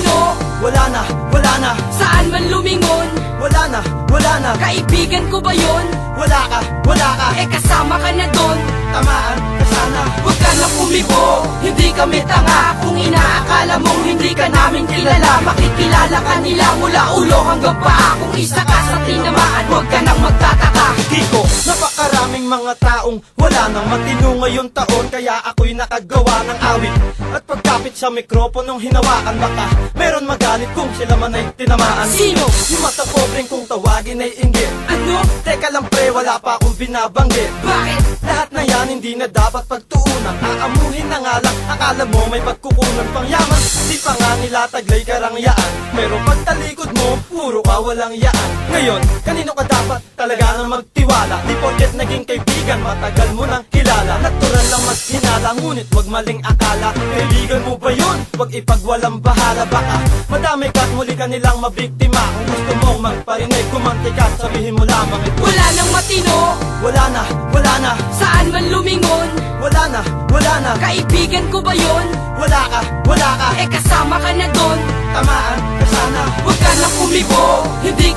wala na, wala na. Saan man lumingon. Wala na, wala na. Kaibigan ko ba yon? Wala ka, wala ka. Eh kasama ka na doon Tamaan ka sana. Huwag ka na kumibo. Hindi kami tanga. Kung inaakala mong hindi ka namin kilala Makikilala ka nila mula ulo hanggang paa. Kung isa ka sa tinamaan Huwag ka nang magtataka mga taong wala nang matino ngayon taon Kaya ako'y nakagawa ng awit. At pagkapit sa mikroponong hinawakan Baka meron magalit kung sila man ay tinamaan. Sino? Yung mata pobreng kung tawagin ay inggit. Ano? Teka lang pre, wala pa akong binabanggit. Bakit? Lahat na yan hindi na dapat pagtuunan. Aamuhin na nga lang, akala mo may pagkukunan pang yaman. Di pa nga nila taglay karangyaan. Pero pagtalikod mo, puro ka walang yaan. Ngayon, kanino ka dapat talaga na magtiwala Di porket naging kaibigan, matagal mo nang kilala. Natural lang maghinala, ngunit wag maling akala. Kaibigan mo ba yun? Wag ipagwalang bahala. Baka madami ka't muli ka nilang mabiktima. Kung gusto mong magparinig, kumanti ka Sabihin mo lamang ito. Wala nang matino. Wala na, wala na. Saan man lumingon. Wala na, wala na. Kaibigan ko ba yon? Wala ka, wala ka. Eh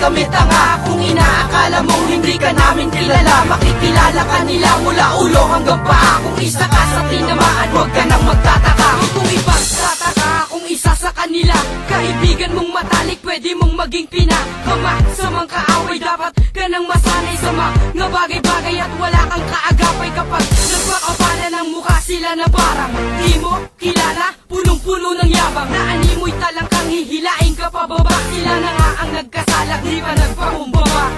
kami tanga Kung inaakala mong hindi ka namin kilala. Makikilala ka nila mula ulo hanggang paa. Kung isa ka sa tinamaan Huwag ka nang magtataka. Kung ipagtataka Kung isa sa kanila Kaibigan mong matalik Pwede mong maging pinakama Sa mga kaaway Dapat ka nang masanay sa mga bagay-bagay At wala kang kaagapay Kapag nagpakapala ng mukha sila na parang Di mo kilala. Punong-puno ng yabang. Na animoy talang kang hihilain ka pababa Sila na nga ang nagkasalak Di pa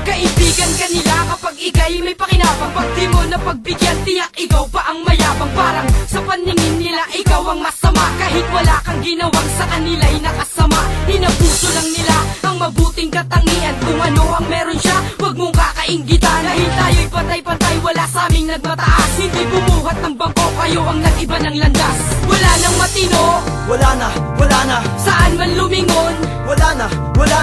Kaibigan ka nila kapag ikay may pakinabang. Pag di mo na pagbigyan Tiyak ikaw pa ang mayabang. Parang sa paningin nila Ikaw ang masama. Kahit wala kang ginawang sa kanila'y nakasama. Inabuso lang nila ang mabuting katangian. Kung ano ang meron siya Huwag mong kakainggitan. Dahil tayo'y patay-patay Wala sa aming nagmataas. Hindi bumuhat ng bangko Kayo ang nag-iba ng landas. Wala nang matino. Wala na, wala na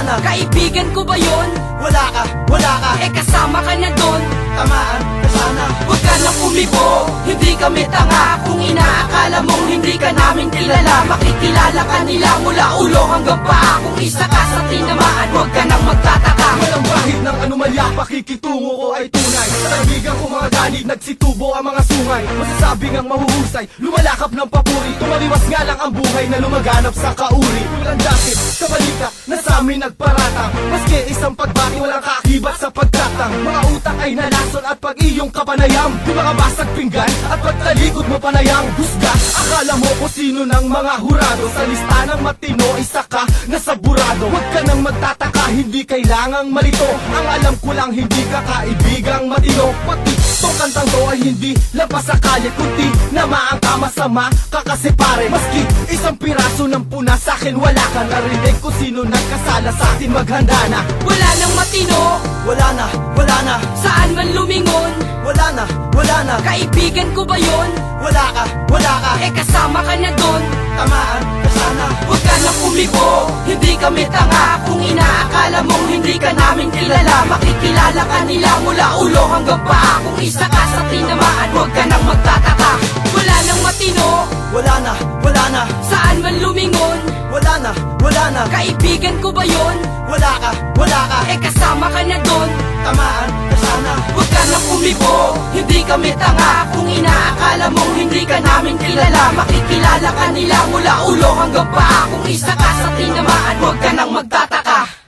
na, wala na Kaibigan ko ba yon? Wala ka, wala ka Eh kasama ka na doon. Tamaan ka sana Huwag ka na kumibo Hindi kami tanga Kung inaakala mong hindi ka namin kilala. Makikilala ka nila mula ulo hanggang paa. Kung isa ka sa tinamaan Huwag ka nang magtataka. Walang bahid ng anomalya, pakikitungo ko ay tunay Sa kaibigan ko mga ganid, nagsitubo ang mga sungay. Masasabing ang mahuhusay, lumalakap ng papuri. Tumaliwas nga lang ang buhay na lumaganap sa kauri. Tulang dati, sa balita, na sa amin nagparatang Maski isang pagbati, walang kaakibat sa pagtatang. Mga utak ay nalason at pag iyong kapanayam. Di makabasag pinggan at pagtalikod mo panayang husga Akala mo kung sino ng mga hurado. Sa lista ng matino, isa ka na saburado. Huwag ka nang magtataka, hindi kailangang malito. Ang alam ko lang, hindi ka kaibigang matino Pati tong kantang to ay hindi labas sa kalye Kundi namaan ka masama ka kasi pare Maski isang piraso ng puna sa akin wala ka Narinig kung sino nagkasala sa atin maghanda na. Wala nang matino. Wala na, wala na. Saan man lumingon. Wala na, wala na Kaibigan ko ba yon? Wala ka, wala ka. Eh kasama ka na doon Tamaan ka sana. Huwag ka na kumibo Hindi kami tanga. Kung inaakala mong hindi ka namin kilala. Makikilala ka nila mula ulo hanggang paa. Kung isa ka sa tinamaan Huwag ka nang magtataka. Wala nang matino. Wala na, wala na. Saan man lumingon Wala na, wala na. Kaibigan ko ba yon? Wala ka, wala ka. Eh kasama ka na doon Tamaan ka sana. Huwag ka na kumibo Hindi kami tanga. Kung inaakala mong hindi ka namin kilala Makikilala ka nila mula ulo hanggang paa. Kung isa ka sa tinamaan Huwag ka nang magtataka